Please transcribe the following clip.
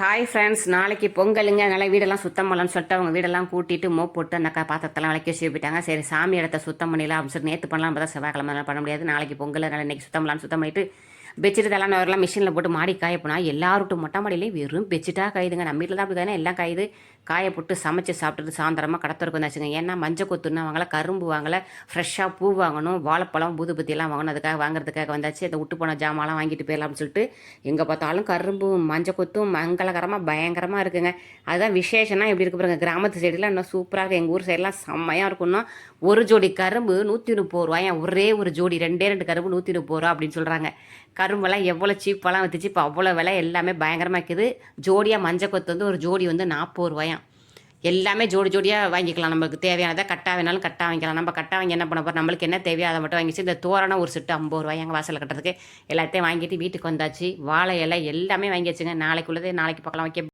Hi friends நாளைக்கு பொங்கலுங்க. அதனால் வீடெல்லாம் சுத்தம் பண்ணலாம்னு சொல்லிட்டு அவங்க வீடெல்லாம் கூட்டிட்டு மோப் போட்டு அந்த பாத்திரத்தெல்லாம் விளக்கி வச்சு போயிட்டாங்க சரி சாமி இடத்த சுத்தம் பண்ணிடலாம் அப்படின்னு சொல்லி நேற்று பண்ணலாம். பார்த்தா செவ்வாய்க்கிழமை பண்ண முடியாது. நாளைக்கு பொங்கல் அதனால் இன்னைக்கு சுத்தம் பண்ணலாம்னு சுத்தம் பண்ணிட்டு பெட்ஷீட் இதெல்லாம் வரலாம் மிஷினில் போட்டு மாடி காய போனால் எல்லாருட்டும் மொட்டை மாடியிலையும் வெறும் பெட்ஷீட்டாக காயுதுங்க. நம்ம வீட்டில் தான் அப்படி தானே எல்லாம் காயுது. காய போட்டு சமைச்சு சாப்பிட்டுட்டு சாயந்தரமாக கடத்தருக்கு வந்தாச்சுங்க. ஏன்னா மஞ்சள் கொத்துன்னு வாங்கல கரும்பு வாங்கல ஃப்ரெஷ்ஷாக பூ வாங்கணும் வாழைப்பழம் பூதுபத்தி எல்லாம் வாங்கணும். அதுக்காக வாங்குறதுக்காக வந்தாச்சு. அதை விட்டு போன ஜாமான்லாம் வாங்கிட்டு போயிடலாம்னு சொல்லிட்டு எங்கே பார்த்தாலும் கரும்பும் மஞ்சள் கொத்தும் மங்களகரமாக பயங்கரமாக இருக்குங்க. அதுதான் விசேஷம்னா எப்படி இருக்கு பாருங்க. கிராமத்து சைடெலாம் இன்னும் சூப்பராக இருக்குது எங்கள் ஊர் சைடெலாம் செம்மையாக இருக்குன்னா ஒரு ஜோடி கரும்பு நூற்றி முப்பது ரூபாயா ஒரே ஒரு ஜோடி ரெண்டே ரெண்டு கரும்பு நூற்றி முப்பது ரூபா அப்படின்னு சொல்கிறாங்க கரும்பெல்லாம் எவ்வளோ சீப்பெல்லாம் வித்துச்சு. இப்போ அவ்வளோ விலை எல்லாமே பயங்கரமாக இருக்குது ஜோடியாக மஞ்சள் கொத்து வந்து ஒரு ஜோடி வந்து நாற்பது ரூபாயாம் எல்லாமே ஜோடி ஜோடியாக வாங்கிக்கலாம். நமக்கு தேவையானதை கட்டா வேணாலும் கட்டாக வாங்கிக்கலாம். நம்ம கட்டா வாங்கி என்ன பண்ண போகிறோம் நம்மளுக்கு என்ன தேவையோ அதை மட்டும் வாங்கிச்சு. இந்த தோரணம் ஒரு சுட்டு ஐம்பது ரூபாய் எங்கள் வாசலில் கட்டுறதுக்கு. எல்லாத்தையும் வாங்கிட்டு வீட்டுக்கு வந்தாச்சு. வாழை இலை எல்லாமே வாங்கி வச்சுங்க. நாளைக்குள்ளதே நாளைக்கு பார்க்கலாம் வைக்க